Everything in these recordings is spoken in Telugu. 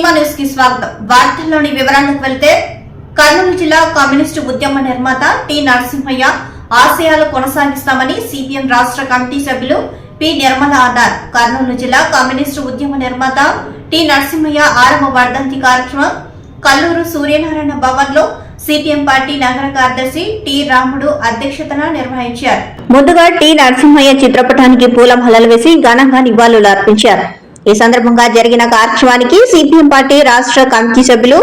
స్వాగతం. వార్తల్లోని వివరాలకు వెళ్తే కర్నూలు జిల్లా కమ్యూనిస్టు ఉద్యమ నిర్మాత టి నరసింహయ్య ఆశయాలు కొనసాగిస్తామని సిపిఎం రాష్ట్ర కమిటీ సభ్యులు పి నిర్మల అన్నారు. కర్నూలు జిల్లా కమ్యూనిస్టు ఉద్యమ నిర్మాత టి నరసింహయ్య ఆరంభ వర్ధంతి కార్యక్రమం కల్లూరు సూర్యనారాయణ భవన్లో సిపిఎం పార్టీ నగర కార్యదర్శి టి రాముడు అధ్యక్షతన నిర్వహించారు. ముందుగా టి నరసింహయ్య చిత్రపటానికి పూలమాలలు వేసి ఘనంగా నివాళులు అర్పించారు. ఈ సందర్భంగా జరిగిన కార్యక్రమానికి సిపిఎం పార్టీ రాష్ట్ర కమిటీ సభ్యులు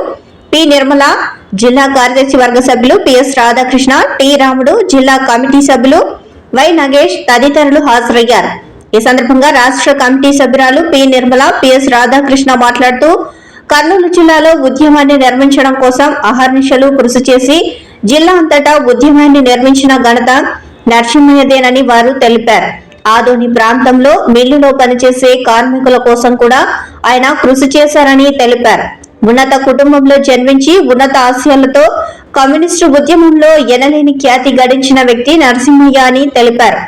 పి నిర్మల జిల్లా కార్యదర్శి వర్గ సభ్యులు పిఎస్ రాధాకృష్ణ టి రాముడు జిల్లా కమిటీ సభ్యులు వై నగేష్ తదితరులు హాజరయ్యారు. ఈ సందర్భంగా రాష్ట్ర కమిటీ సభ్యురాలు పి నిర్మల పిఎస్ రాధాకృష్ణ మాట్లాడుతూ కర్నూలు జిల్లాలో ఉద్యమాన్ని నిర్మించడం కోసం అహర్నిశలు కృషి చేసి జిల్లా అంతటా ఉద్యమాన్ని నిర్మించిన ఘనత నరసింహయ్యదేనని వారు తెలిపారు. ఆదోని ప్రాంతంలో మిల్లులో పనిచేసే కార్మికుల కోసం కూడా ఆయన కృషి చేశారని తెలిపారు. ఉన్నత కుటుంబంలో జన్మించి ఉన్నత ఆశయాలతో కమ్యూనిస్టు ఉద్యమంలో ఎనలేని ఖ్యాతి గడించిన వ్యక్తి నరసింహయ్య అని తెలిపారు.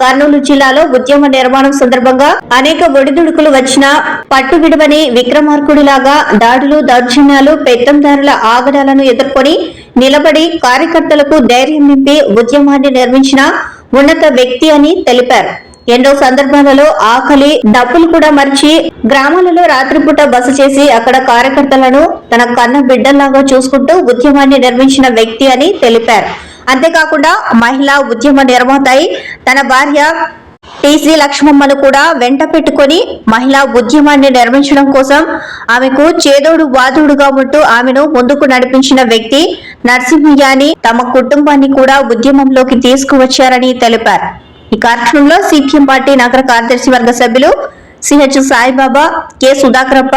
కర్నూలు జిల్లాలో ఉద్యమ నిర్మాణం సందర్భంగా అనేక ఒడిదుడుకులు వచ్చిన పట్టు విడవని విక్రమార్కుడిలాగా దాడులు దౌర్జన్యాలు పెత్తందారుల ఆగడాలను ఎదుర్కొని నిలబడి కార్యకర్తలకు ధైర్యం నింపి ఉద్యమాన్ని నిర్మించిన ఉన్నత వ్యక్తి అని తెలిపారు. ఎన్నో సందర్భాలలో ఆకలి డబ్బులు కూడా మర్చి గ్రామాలలో రాత్రిపూట బస చేసి అక్కడ కార్యకర్తలను తన కన్న బిడ్డల్లాగా చూసుకుంటూ ఉద్యమాన్ని నిర్మించిన వ్యక్తి అని తెలిపారు. అంతేకాకుండా మహిళా ఉద్యమ నిర్మాత తన భార్య టీసీ లక్ష్మమ్మను కూడా వెంట పెట్టుకుని మహిళా ఉద్యమాన్ని నిర్మించడం కోసం ఆమెకు చేదోడు వాదోడుగా ఉంటూ ఆమెను ముందుకు నడిపించిన వ్యక్తి నరసింహయ్య అని తమ కుటుంబాన్ని కూడా ఉద్యమంలోకి తీసుకువచ్చారని తెలిపారు. ఈ కార్యక్రమంలో సిపిఎం పార్టీ నగర కార్యదర్శి వర్గ సభ్యులు CH Saibaba K Sudhakarappa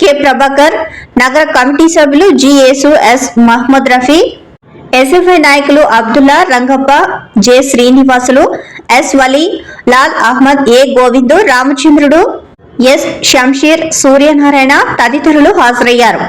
K Prabhakar నగర కమిటీ సభ్యులు జిఏసు ఎస్ మహమ్మద్ రఫీ ఎస్ఎఫ్ఐ నాయకులు Abdullah Rangappa J Srinivasulu S Vali Lal Ahmed A Govindu Ramachandrudu S Shamshir Suryanarayana తదితరులు హాజరయ్యారు.